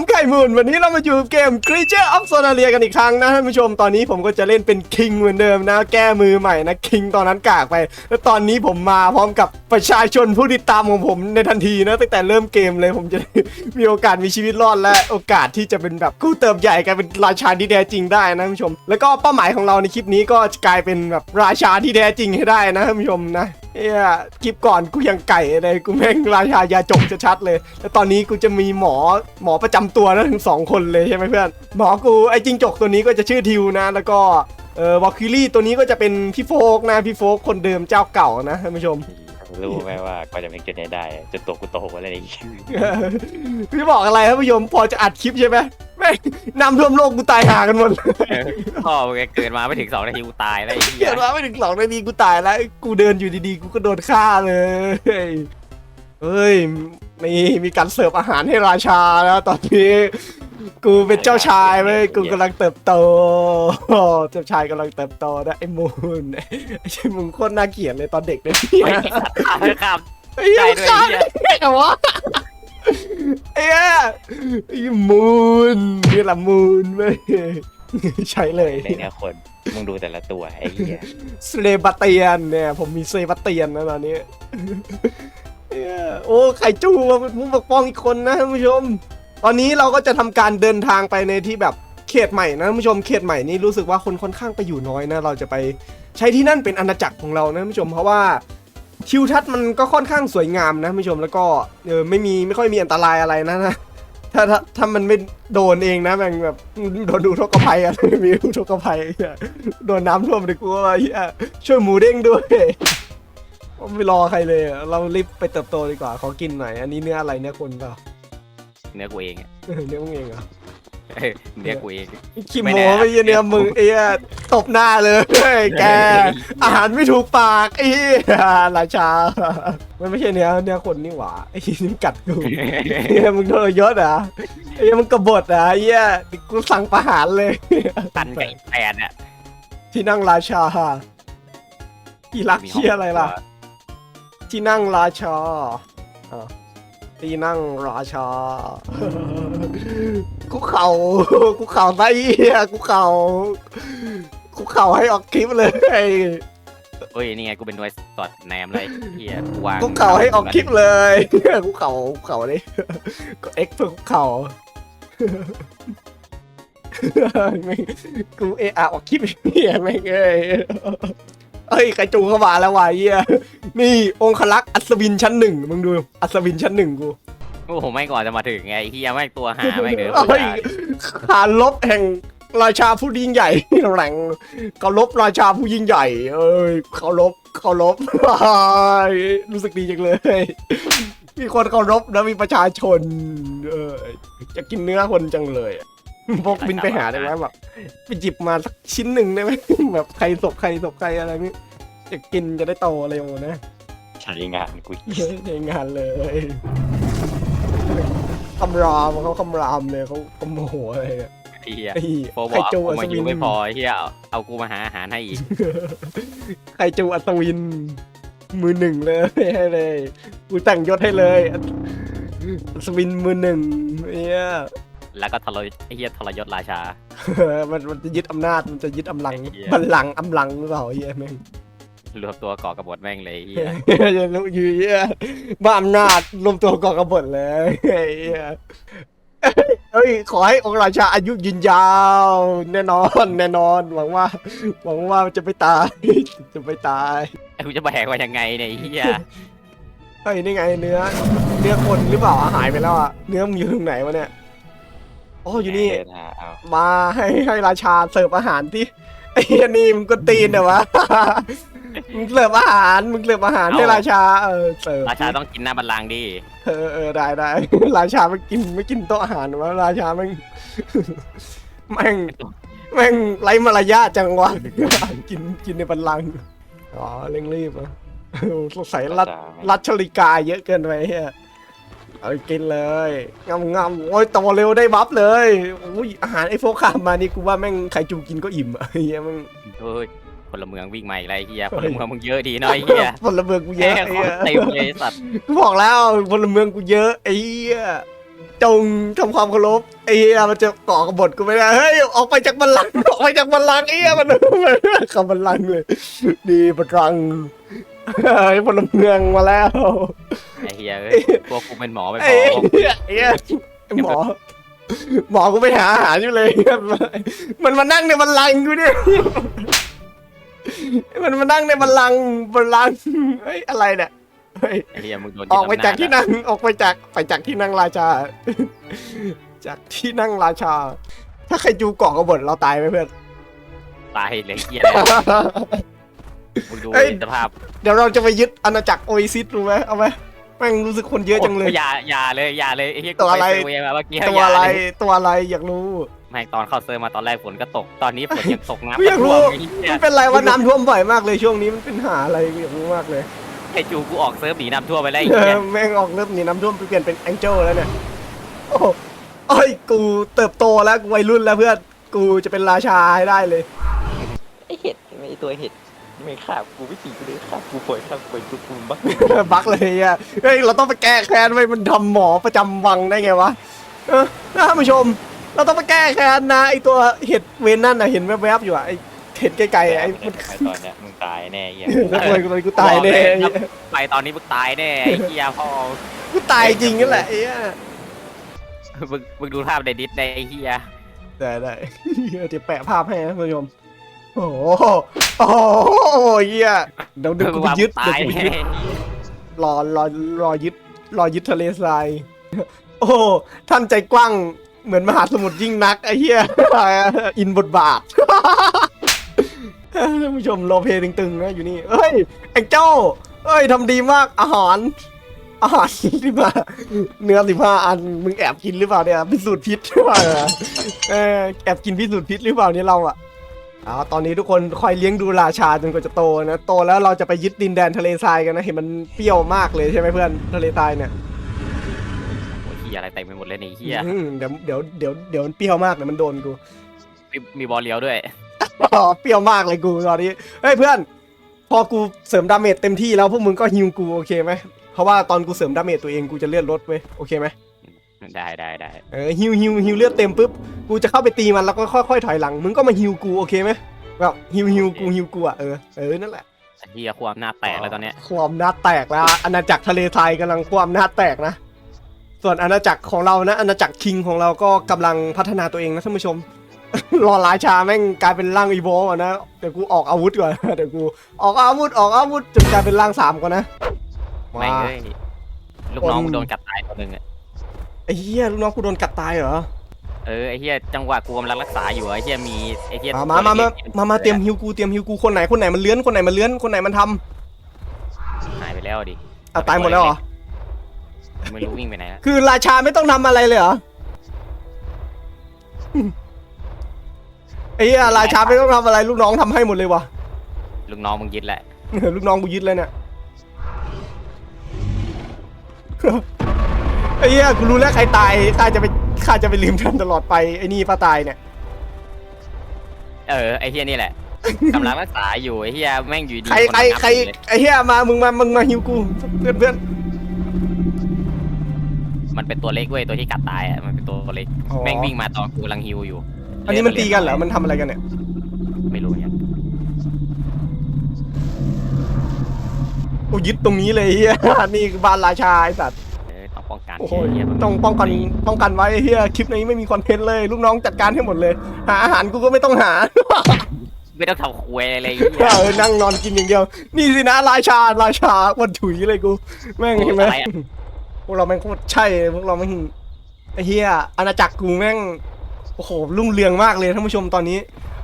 ผมไก่มูนวันนี้เรามาอยู่เกม Creature of Sonaria กันอีกครั้งนะท่านผู้ชมตอนนี้ผมก็จะเล่นเป็นคิงเหมือนเดิมนะ แก้มือใหม่นะคิงตอนนั้นกากไป แล้วตอนนี้ผมมาพร้อมกับประชาชนผู้ติดตามของผมในทันทีนะตั้งแต่เริ่มเกมเลยผมจะมีโอกาสมีชีวิตรอดและโอกาสที่จะเป็นแบบกู้เติบใหญ่กลายเป็นราชาที่แท้จริงได้นะท่านผู้ชม แล้วก็เป้าหมายของเราในคลิปนี้ก็กลายเป็นแบบราชาที่แท้จริงให้ได้นะท่านผู้ชมนะ เอ้ยคลิปก่อนกูยังไก่เลยกูแม่งราชายาจงชัดๆเลย แล้วตอนนี้กูจะมีหมอหมอประจำตัวนะถึงสองคนเลยใช่ไหมเพื่อน หมอกูไอ้จิงจกตัวนี้ก็จะชื่อทิวนะ แล้วก็เออวอลคิลี่ตัวนี้ก็จะเป็นพี่โฟกนะพี่โฟกคนเดิมเจ้าเก่านะท่านผู้ชม รู้ไหมว่ากว่าจะเป็นจุดนี้ได้จนตัวกูโตอะไรอย่างงี้พี่บอกอะไรท่านผู้ชมพอจะอัดคลิปใช่ไหมแม่งนำท่วมโลกกูตายหากันหมดเลยพ่อมึงเกิดมาไม่ถึงสองนาทีกูตายแล้วไอ้เหี้เกิยดมาไม่ถึงสองนาทีกูตายแล้ว กูเดินอยู่ดีๆ กูก็โดนฆ่าเลย เฮ้ย นี่มีการเสิร์ฟอาหารให้ราชาแล้วตอนนี้ กูเป็นเจ้าชายเว้ยกูกำลังเติบโตเจ้าชายกำลังเติบโตนะไอ้มูนไอ้ชิมึงโคตรน่าเกลียดเลยตอนเด็กเนี่ยไอ้สัตว์ข้ามเลยข้ามไอ้เหี้ยใจด้วยไอ้เหี้ยไอ้วะไอ้เหี้ยไอ้มูนนี่แหละมูนเว้ยใช่เลยในเนี่ยคนมึงดูแต่ละตัวไอ้เหี้ยสเลบาเตียนเนี่ย ผมมีเซบาเตียนนะตอนนี้เหี้ยโอ้ไข่จูมาเป็นผู้ปกป้องอีกคนนะท่านผู้ชม ตอนนี้เราก็จะทำการเดินทางไปในที่แบบเขตใหม่นะท่านผู้ชมเขตใหม่นี้รู้สึกว่าคนค่อนข้างไปอยู่น้อยนะเราจะไปใช้ที่นั่นเป็นอาณาจักรของเรานะท่านผู้ชมเพราะว่าทิวทัศน์มันก็ค่อนข้างสวยงามนะท่านผู้ชมแล้วก็เออไม่มีไม่ค่อยมีอันตรายอะไรนะนะถ้าถ้าถ้ามันไม่โดนเองนะแม่งแบบโดนดูทกภัยอะไรมีอุทกภัยเนี่ยโดนน้ำท่วมเลยกูว่าเหี้ยช่วยหมูเด้งด้วยไม่รอใครเลยเรารีบไปเติบโตดีกว่าขอกินหน่อยอันนี้เนื้ออะไรเนื้อคนเปล่า เนื้อกูเองอะเออเนื้อมึงเองเหรอเออเนื้อกูเองขี้ไม่โม้แน่ไม่ใช่เนื้อมึงไอ้เหี้ยตบหน้าเลยแก อาหารไม่ถูกปากไอ้เหี้ยราชา มันไม่ใช่เนื้อเนื้อคนนี่หว่าไอ้เหี้ยนี่กัดกูเหี้ยมึงโดนยศเหรอะไอ้เหี้ยมึงกบฏเหรอะไอ้เหี้ยกูสั่งประหารเลย ตันไก่แปดอะที่นั่งราชาที่รักเชี่ยอะไรล่ะ ที่นั่งราชาอะ ที่นั่งราชา คุกเข่าคุกเข่าไส้เหี้ยคุกเข่าคุกเข่าให้ออกคลิปเลยเฮ้ยนี่ไงกูเป็นหน่วยสอดแนมเลยเหี้ยกูวางคุกเข่าให้ออกคลิปเลยคุกเข่าคุกเข่าเลยก็เอ็กเพื่อคุกเข่าแม่งกูเอะอะออกคลิปเฮียแม่งเอ้ย เอ้ยใครจูเข้ามาแล้ววะเฮียนี่องคลักษ์อัศวินชั้นหนึ่งมึงดูอัศวินชั้นหนึ่งกูโอ้โหไม่ก่อนจะมาถึงไงไอ้เหี้ยแม่งตัวหาแม่งเดินเอ้ยขานลบแห่งราชาผู้ยิ่งใหญ่แหล่งเคารพราชาผู้ยิ่งใหญ่ เอ้ยเคารพเคารพรู้สึกดีจังเลย มีคนเคารพแล้วมีประชาชน เออจะกินเนื้อคนจังเลยอะ พกบินไปหาได้ไหมแบบไปหยิบมาสักชิ้นหนึ่งได้ไหมแบบใครศพใครศพใครอะไรนี่จะกินจะได้โตเร็วนะใช้งานกูใช้งานเลยคำรามเขาคำรามเลยเขาเขาโมโหอะไรเนี่ยไอ้เหี้ยไอ้โฟบไข่อกจูกูอัศมาอวิยู่นไม่พอไอ้เหี้ยเอาเอากูมาหาอาหารให้อีกไข่จูอัศวิน มือหนึ่งเลยให้เลยกูแต่งยศให้เลยอัศวินมือหนึ่งเนี่ย แล้วก็ทรยศไอ้เหี้ยทรยศราชา มันมันจะยึดอำนาจมันจะยึดอำลังไอ้เหี้ย บัลลังก์อำลังหรือเปล่าเฮียแม่งรวมตัวก่อกบฏแม่งเลยไอ้เหี้ยจะรู้อยู่เฮียบ้าอำนาจรวมตัวก่อกบฏเลยเฮียเฮ้ยขอให้องค์ราชาอายุยืนยาว แน่นอนแน่นอนหวังว่า หวังว่าจะไม่ตายจะไม่ตาย ไอ้กูจะแบกว่ายังไงเนี่ยไอ้เหี้ยเฮ้ยนี่ไงเนื้อ เนื้อคนหรือเปล่าหายไปแล้วอะเนื้อมึงอยู่ตรงไหนวะเนี่ย โอ้อยู่นี่ เดินหาเอามาให้ให้ราชาเสิร์ฟอาหารที่ไอ้เหี้ยนี่มึงก็ตีนเหรอวะ มึงเสิร์ฟอาหารมึงเสิร์ฟอาหารให้ราชาเออเสิร์ฟราชาต้องกินหน้าบัลลังก์ดิเออเออได้ได้ ราชาไม่กินไม่กินโต๊ะอาหารวะราชาแม่ง แม่งแม่งไร้มารยาทจังวะ กินกินในบัลลังก์อ๋อเร่งรีบอะสงสัยรัดราชารัชลิกาเยอะเกินไปเฮีย เอากินเลยงำงำโอ้ยโตเร็วได้บัฟเลยอุ้ยอาหารไอ้โฟกขามมานี่กูว่าแม่งใครจูกินก็อิ่มอะเฮียแม่งเฮ้ยพลเมืองวิ่งมาอีกแล้วไรเฮียพลเมืองมึงเยอะดีเนาะไอ้เฮียพลเมืองกูเยแย่อะคไอ้นเหี้ยเต็มเลยไอ้สัตว์กูบอกแล้วพลเมืองกูเยอะไอ้เหี้ยจงทำความเคารพไอ้เหี้ยมันจะก่อกบฏกูไม่ได้เฮ้ยออกไปจากบัลลังก์ออกไปจากบัลลังก์ไอ้เหี้ยมันคำบัลลังก์เลยดีบัลลังก์ เฮ้ยพลเมืองมาแล้ว ไอ้เฮียเอ้ยพวกกูเป็นหมอไปไอ้พอเหี้ยไอ้เหี้ยหมอ หมอกูไปหาอาหารอยู่เลย มันมานั่งในบัลลังก์กูเนี่ยมันมานั่งในบัลลังก์บัลลังก์เฮ้ยอะไรเนี่ยเฮ้ยไอ้เฮียมึงโดนออกไปจากที่นั่นั่งออกไปจากไปจากที่นั่งราชา จากที่นั่งราชา ถ้าใครจูเกาะกบฏเราตายไหมเพื่อน ตายเลยเฮีย มึงดูเอ้ย สภาพเดี๋ยวเราจะไปยึดอาณาจักรโอเอซิสรู้ไหมเอาไหมแม่งรู้สึกคนเยอะจังเลยอย่าอย่าเลยอย่าเลยไอ้เฮียตัวอะไรกูปเซเว่นมาเมื่อกี้ตัวอะไรย่าเลยตัวอะไรอยากรู้ แม่งตอนเข้าเซิร์ฟมาตอนแรกฝนก็ตกตอนนี้ฝนยังตกน้ำกูอยากรู้ ท่วมไอ้เหี้ยมันเป็นไรว่าน้ำท่วมบ่อยมากเลยช่วงนี้มันเป็นหาอะไรกูอยากรู้มากเลยไอ้จูกูออกเซิร์ฟหนีน้ำท่วมไปแล้วไอ้เอเหี้ยอแม่งออกเริ่มหนีน้ำท่วมไปเปลี่ยนเป็นแองเจิลแล้วเนี่ยโอ้โหโอ้ยกูเติบโตแล้วกูวัยรุ่นแล้วเพื่อนกูจะเป็นราชาให้ได้เลย ไอเห็ดไอตัวเห็ด ไม่ฆ่ากูไม่ตีกูเลยฆ่ากูป่วยฆ่ากูป่วยกูกูบักบักเลยอะเฮ้ยเราต้องไปแก้แค้นไว้มันทำหมอประจำวังได้ไงวะเออท่านผู้ชม เราต้องไปแก้แค้นนะไอตัวเห็ดเวนนั่นน่ะเห็นแวบๆอยู่อะไอเห็ดไกลๆอะไอมันไอตอนเนี้ยมึงตายแน่เหี้ยนักมวยกูเลยกูตายแน่บอกเลยไปตอนนี้มึงตายแน่ไอ้เหี้ยพ่อกูตายจริงนั่นแหละไอ้เหี้ยมึงมึงดูภาพในดิสในไอ้เหี้ยได้ได้เดี๋ยวแปะภาพให้นะท่านผู้ชม โอ้โหโอ้โหเหี้ยเดี๋ยวเดี๋ยวกูไปยึดตาเดี๋ยยวกูไปแน่ยึดรอรอรอยึดรอยึดทะเลทราย โอ้โหท่านใจกว้างเหมือนมหาสมุทรยิ่งนักไอ้เหี้ย อินบทบาทท่านผู้ชมโลเพตึงๆนะอยู่นี่ เอ้ยไอ้เจ้า เอ้ยทำดีมากอาหาร อาหารที่มาเนื้อสิบห้าอันมึงแอบกินหรือเปล่าเนี่ยพิสูจน์พิษหรือเปล่าเออแอบกินพิสูจน์พิษหรือเปล่าเนี่ยเราอะ อ๋อตอนนี้ทุกคนคอยเลี้ยงดูราชาจนกว่าจะโตนะ โตแล้วเราจะไปยึดดินแดนทะเลทรายกันนะ เห็นมันเปรี้ยวมากเลยใช่ไหมเพื่อนทะเลทรายเนี่ยโอ้ยเหี้ยอะไรเต็มไปหมดเลยในไอ้เหี้ยอืมเดี๋ยวเดี๋ยวเดี๋ยวเดี๋ยวมันเปรี้ยวมากเดี๋ยวมันโดนกูมีมีบอลเลี้ยวด้วย อ๋อเปรี้ยวมากเลยกูตอนนี้เฮ้ยเพื่อน พอกูเสริมดาเมจเต็มที่แล้วพวกมึงก็ฮิวกูโอเคไหมเพราะว่าตอนกูเสริมดาเมจตัวเองกูจะเลื่อนลดเว้ยโอเคไหม ได้ได้ได้เออฮิวฮิวฮิวเลือดเต็มปุ๊บกูจะเข้าไปตีมันแล้วก็ค่อยๆถอยหลังมึงก็มาฮิวกูโอเคไหมแบบฮิวฮิวกูฮิวกูอะเออเออนั่นแหละไอ้เหี้ยความหน้าแตกแล้วตอนเนี้ยความหน้าแตกแล้วอาณาจักรทะเลไทยกำลังความหน้าแตกนะ ส่วนอาณาจักรของเรานะอาณาจักรคิงของเราก็กำลังพัฒนาตัวเองนะท่านผู้ชมรอราชาแม่งกลายเป็นร่างอีโวอะนะเดี๋ยวกูออกอาวุธก่อนเดี๋ยวกูออกอาวุธออกอาวุธจนกลายเป็นร่างสามก่อนนะแม่งว้าเอ้ยลูกน้องคนกูโดนกัดตายตัวหนึ่งอะไอ้เหี้ยลูกน้องกูโดนกัดตายเหรอเออไอ้เหี้ยจังหวะกูกำลังรักษาอยู่อะไอ้เหี้ยมีไอ้เหี้ยมามามามาตัวล็กๆมามาเตรียมฮิวกูเตรียมฮิวกูคนไหนคนไหนมันเลื้อนคนไหนมันเลื้อนคนไหนมันทำหายไปแล้วดิอะตายหมดแล้วเหรอไม่รู้วิ่งไปไหนแล้วคือราชาไม่ต้องทำอะไรเลยเหรอไอ้เหี้ยราชาไม่ต้องทำอะไรลูกน้องทำให้หมดเลยวะ ลูกน้องมึงยึดแหละลูกน้องกูยึดเลยเนี่ย ไอ้เหี้ยกูรู้แล้วใครตายข้าจะไปข้าจะไปลืมท่านตลอดไปไอ้นี่ป้าตายเนี่ย เออไอ้เหี้ยนี่แหละ กำลังรักษาอยู่ไอ้เหี้ยแม่งอยู่ดีใครใครใครไอ้เหี้ยมามึงมามึงมาฮิวกูเพื่อนเพื่อน มันเป็นตัวเล็กเว้ยตัวที่กัดตายอะมันเป็นตัวเล็กอ๋อ แม่งวิ่งมาตอนกูกำลังฮิวอยู่อันนี้มันตีกันเหรอมันทำอะไรกันเนี่ย ไม่รู้เนี่ยโอ้ยึดตรงนี้เลยไอ้เฮียนี่คือบ้านราชาไอ้สัตว์ โอ้โหเหี้ยมันต้องป้องกันป้องกันไว้ไอ้เฮียคลิปนี้ไม่มีคอนเทนต์เลยลูกน้องจัดการให้หมดเลย หาอาหารกูก็ไม่ต้องหา ไม่ต้องทำควยอะไรเลยไอ้เหี้ยเออนั่งนอนกินอย่างเดียว นี่สินะราชาราชาวันถุยเลยกู แม่งเห็นไหมอะไรอะพวกเราแม่งโคตรใช่พวกเราแม่งไอ้เฮียอาณาจักรกูแม่งโอ้โหรุ่งเรืองมากเลยท่านผู้ชมตอนนี้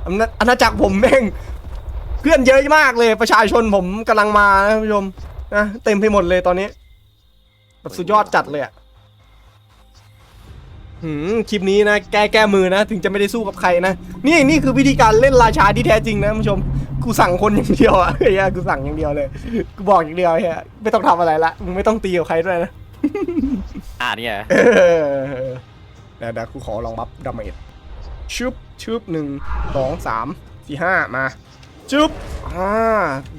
อาณาอาณาจักรผมแม่งเพื่อนเยอะมากเลยประชาชนผมกำลังมานะท่านผู้ชมนะเต็มไปหมดเลยตอนนี้แบบสุดยอดจัดเลยอะ หืมคลิปนี้นะแก้แก้มือนะ ถึงจะไม่ได้สู้กับใครนะ นี่นี่คือวิธีการเล่นราชาที่แท้จริงนะท่านผู้ชม กูสั่งคนอย่างเดียวอะเฮียกูสั่งอย่างเดียวเลย กูบอกอย่างเดียวเฮียไม่ต้องทำอะไรละมึงไม่ต้องตีกับใครด้วยนะ อ่าเนี่ยเออเดี๋ยวเดี๋ยวกูขอลองบัฟดาเมจชุบชุบหนึ่งสองสามสี่ห้ามาชุบอ่า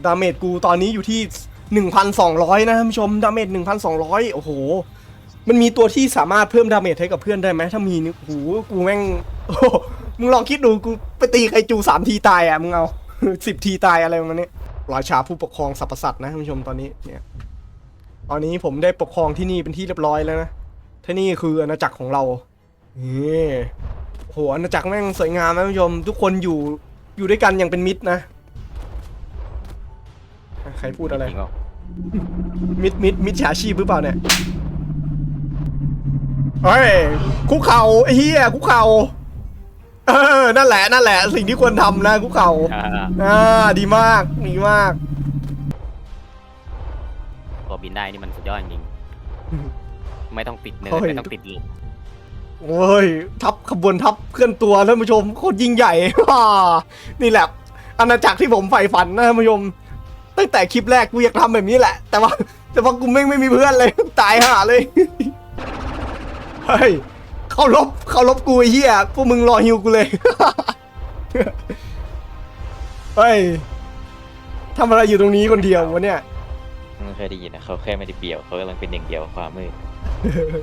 ดาเมจกูตอนนี้อยู่ที่ 1,200 นะท่านผู้ชม ดาเมจ1,200 โอ้โห มันมีตัวที่สามารถเพิ่มดาเมจให้กับเพื่อนได้ไหมถ้ามีนี่โอ้โหกูแม่งโอ้โหมึงลองคิดดูกูไปตีไคจูสามทีตายอะมึงเอาสิบทีตายอะไรประมาณนี้ราชาผู้ปกครองสรรพสัตว์นะท่านผู้ชมตอนนี้เนี่ยตอนนี้ผมได้ปกครองที่นี่เป็นที่เรียบร้อยแล้วนะที่นี่คืออาณาจักรของเรานี่โอ้โหอาณาจักรแม่งสวยงามนะท่านผู้ชม ทุกคนอยู่อยู่ด้วยกันอย่างเป็นมิตรนะใครพูดอะไรจริงเปล่ามิดมิดมิดฉาชีพหรือเปล่าเนี่ย เฮ้ยคุกเข่าไอ้เหี้ยคุกเข่าเออนั่นแหละนั่นแหละ สิ่งที่ควรทำนะคุกเข่าอ่าอ่าดีมากดีมากตัวบินได้นี่มันสุดยอดจริงไม่ต้องติดเนินเฮ้ยไม่ต้องติดหลุมโอ้ยทัพขบวนทัพเคลื่อนตัวท่านผู้ชมโคตรยิ่งใหญ่ฮ่านี่แหละอาณาจักรที่ผมใฝ่ฝันนะท่านผู้ชมตั้งแต่คลิปแรกกูอยากทำแบบนี้แหละ แต่ว่าแต่ว่ากูไม่งไม่มีเพื่อนเลยตายห่าเลย เฮ้ยเขาลบเขาลบกูไอ้เหี้ยพวกมึงรอฮิวกูเลย เฮ้ยทำอะไรอยู่ตรงนี้คนเดียววะเนี่ยมึงเคยได้ยินนะเขาแค่ไม่ได้เบียวเขากำลังเป็นหนึ่งเดียวกับความมืด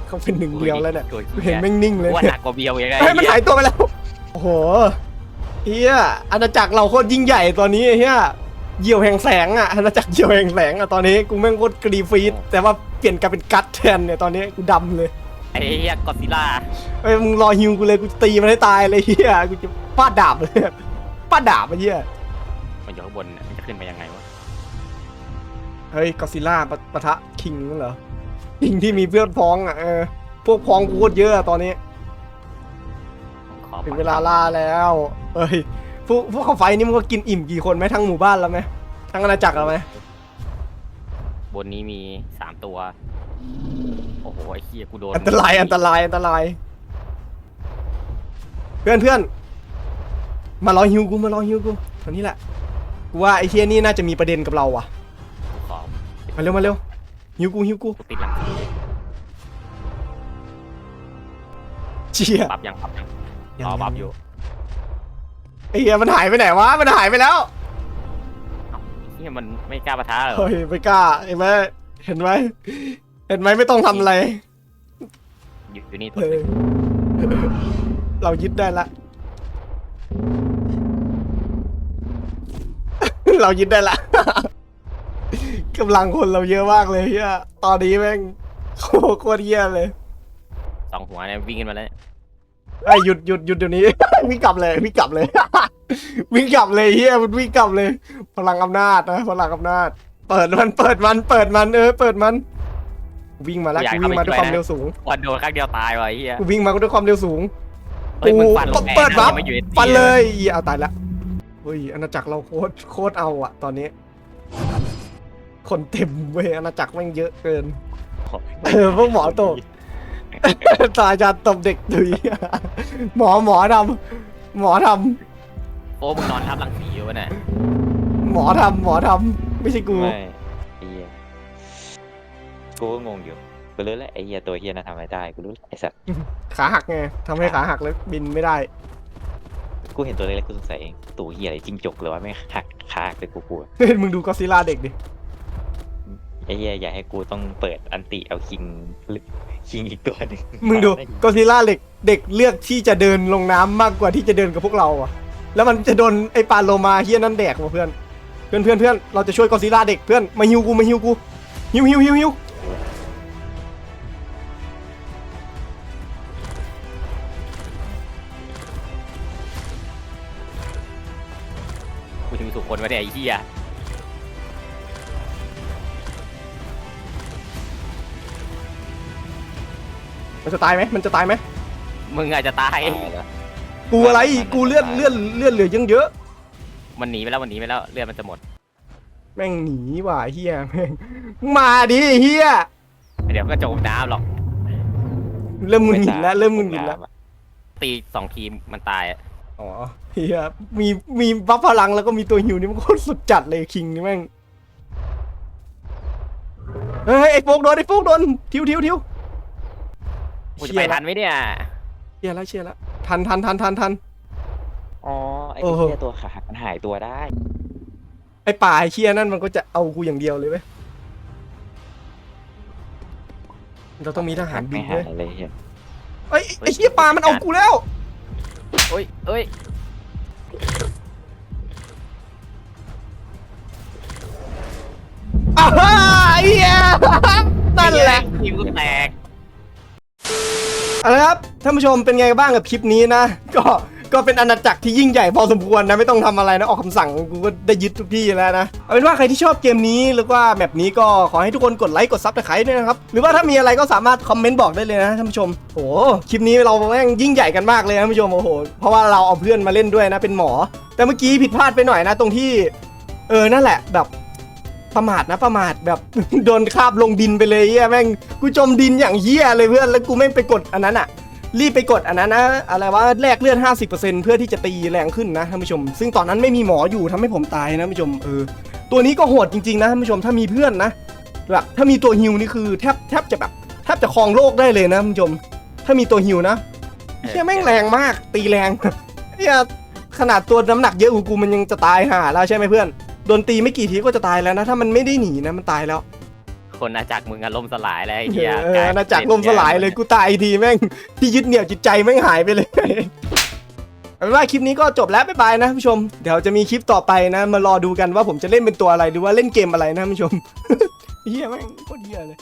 เขาเป็นหนึ่งเดียวแล้วเนี่ยตัวเห็นแม่งนิ่งเลยว่าเนี่ยหนักกว่าเบียวยังไงเฮ้ยมันหายตัวไปแล้วโอ้โหเฮียอาณาจักรเราโคตรยิ่งใหญ่ตอนนี้เฮียเหยี่ยวแห่งแสงอะอาณาจักรเหยี่ยวแห่งแสงอะตอนนี้กูแม่งโคตรกรีฟีดแต่ว่าเปลี่ยนกลายเป็นกัดแทนเนี่ยตอนนี้กูดำเลย ไอ้เหี้ยกอซิล่าเฮ้ยมึงรอฮิวกูเลยกูจะตีมันให้ตายเลยเฮียกูจะฟาดดาบเลยฟาดดาบไปเฮียมันอยู่ข้างบนเนี่ยมันจะขึ้นไปยังไงวะเฮ้ยกอซิล่าปะปะทะคิงนั่นเหรอคิงที่มีเพื่อนพ้องอะเออพวกพ้องกูโคตรเยอะอะตอนนี้ ขอถึงเวลาล่าแล้วเอ้ยพวกพวกเขาไฟนี่มันก็กินอิ่มกี่คนไหมทั้งหมู่บ้านแล้วไหมทั้งอาณาจักรแล้วไหมบนนี้มีสามตัว โอ้โหไอ้เหี้ยกูโดนอันตรายอันตรายอันตราย เพื่อนเพื่อนมารอฮิวกูมารอฮิวกูตอนนี้แหละกูว่าไอ้เฮียนี่น่าจะมีประเด็นกับเราว่ะขอมาเร็วมาเร็วฮิวกูฮิวกูกูติดหลังเชียบัฟยังบัฟยังรอบัฟอยู่ไอ้เฮียมันหายไปไหนวะมันหายไปแล้วเอ้าเหี้ยมันไม่กล้าปะทะเหรอเฮ้ยไม่กล้าเห็นไหมเห็นไหม เห็นไหมไม่ต้องทำอะไร อยู่อยู่นี่ตัวเอหอนึงเรายึดได้ละ เรายึดได้ละ กำลังคนเราเยอะมากเลยเฮียตอนนี้แม่งโคโคตรเยี่ยเลยสองหัวเนี่ยวิ่งกันมาแล้วไอ้ยหยุดหยุดหยุดเดี๋ยวนี้ วิ่งกลับเลยวิ่งกลับเลย วิ่งกลับเลยเฮียมันวิ่งกลับเลย พลังอำนาจนะพลังอำนาจ เปิดมันเปิดมันเปิดมันเออเปิดมัน วิ่งมาแล้วกูวิ่งมาด้วยความเร็วสูงวันโดนข้างเดียวตายว่ะไอ้เหี้ยกูวิ่งมาด้วยความเร็วสูงเฮ้ยมึงฟันลงแอร์เปิดวับนะไม่อยู่ในตีฟันเลยอีเอาตายละเฮ้ยอาณาจักรเราโคตรโคตรเอาอะตอนนี้ คนเต็มเว้ยอาณาจักรแม่งเยอะเกินเออพวกหมอตกตาจะตบเด็กดุยหมอหมอทำหมอทโอ้มึงนอนทับรังสีอยู่วะเนี่ยำหมอทำหมอทำไม่ใช่กูไม่ไอ้เหี้ย กูก็งงอยู่กูรู้แล้วไอ้เหี้ยตัวเหี้ยน่าทำอะไรได้กูรู้แล้วไอ้สัตว์ขาหักไงทำให้ขาหักแล้วบินไม่ได้ กูเห็นตัวเล็กๆกูสงสัยเองตัวเหี้ยอะไรจิ้งจกหรือว่าไม่งหักขาหักเลยกูกลัวเฮ้ยมึงดูก็อดซิลล่าเด็กดิ ไอ้เหี้ยอยากให้กูต้องเปิดอันติเอาคิงคิงอีกตัวหนึ่งมึงดูก็อดซิลล่าเด็กเด็กเลือกที่จะเดินลงน้ำมากกว่าที่จะเดินกับพวกเราอะแล้วมันจะโดนไอ้ปลาโลมาเฮียนั่นแดกว่ะเพื่อน เพื่อนเพื่อนเพื่อนเราจะช่วยก็อดซิลล่าเด็กเพื่อนมาฮิวกูมาฮิวกูฮิวฮิวฮิวฮิว วะเนี่ยไอ้เหี้ยมันจะตายไหมมันจะตายไหมมึงอาจจะตายตายแล้วกูอะไรกูเลื่อนเลื่อนเลื่อนเหลือยังเยอะมันหนีไปแล้วมันหนีไปแล้วเลือดมันจะหมด แม่งหนีว่ะเฮียแม่งมาดิเฮียเดี๋ยวก็จมน้ำหรอก เริ่มมึนหินแล้วเริ่มมึนหินแล้ว ตีสองทีมมันตายอะ อ๋อเฮียมีมีบัฟพลังแล้วก็มีตัวหิวนี่มันโคตรสุดจัดเลยคิงนี่แม่งเฮ้ยไอ้โฟกโดนไอ้โฟกโดนทิวทิวทิวกูจะไปทันไหมเนี่ยเชียร์แล้วเชียร์แล้วทันทันทันทันทัน อ๋อไอ้โอ้โห เหี้ยตัวขาหักมันหายตัวได้ไอ้ป่าไอ้เชียร์นั่นมันก็จะเอากูอย่างเดียวเลยเว้ยเราต้องมีทหารบิไม่นหาด้วยยเลยเฮียเอ้ยไอ้เหี้ยปลามันเอากูแล้ว เอ้ยเอ้ยอ้าวไอ้เหี้ยนั่นแหละ ทีมกูแตก เอาละครับท่านผู้ชมเป็นไงบ้างกับคลิปนี้นะ ก็ ก็เป็นอาณาจักรที่ยิ่งใหญ่พอสมควรนะไม่ต้องทำอะไรนะออกคำสั่งกูก็ได้ยึดทุกที่แล้วนะเอาเป็นว่าใครที่ชอบเกมนี้หรือว่าแมปนี้ก็ขอให้ทุกคนกดไลค์กดซับสไครต์ด้วยนะครับหรือว่าถ้ามีอะไรก็สามารถคอมเมนต์บอกได้เลยนะท่านผู้ชมโอ้โหคลิปนี้เราแม่งยิ่งใหญ่กันมากเลยนะท่านผู้ชมโอ้โหเพราะว่าเราเอาเพื่อนมาเล่นด้วยนะเป็นหมอ แต่เมื่อกี้ผิดพลาดไปหน่อยนะ ตรงที่ เออนั่นแหละแบบประมาทนะประมาทแบบโดนคาบลงดินไปเลยเฮียแม่งกูจมดินอย่างเฮียเลยเพื่อนแล้วกูแม่งไปกดอันนั้นอะ รีบไปกดอันนั้นนะ อะไรว่าแลกเลือด 50%เพื่อที่จะตีแรงขึ้นนะท่านผู้ชม ซึ่งตอนนั้นไม่มีหมออยู่ทำให้ผมตายนะท่านผู้ชมเออตัวนี้ก็โหดจริงๆนะท่านผู้ชมถ้ามีเพื่อนนะแบบถ้ามีตัวฮิวนี่คือแทบแทบจะแบบแทบจะครองโลกได้เลยนะท่านผู้ชม ถ้ามีตัวฮิวนะเฮียแม่งแรงมาก ตีแรงเฮียขนาดตัวน้ำหนักเยอะกว่ากูมันยังจะตายห่าแล้วใช่ไหมเพื่อนโดนตีไม่กี่ทีก็จะตายแล้วนะ ถ้ามันไม่ได้หนีนะมันตายแล้ว คนอาจักรมึงอะล่มสลายแล้วไอ้เอเหี้ยออาณาจักรล่มสลายเลยกูตายทีแม่งที่ยึดเหนี่ยวจิตใจแม่งหายไปเลยเอาเป็นว่าคลิปนี้ก็จบแล้วบ๊ายบายนะผู้ชม เดี๋ยวจะมีคลิปต่อไปนะ มารอดูกันว่าผมจะเล่นเป็นตัวอะไรหรือว่าเล่นเกมอะไรนะผู้ชมเฮียแม่งโคตรเฮียเลย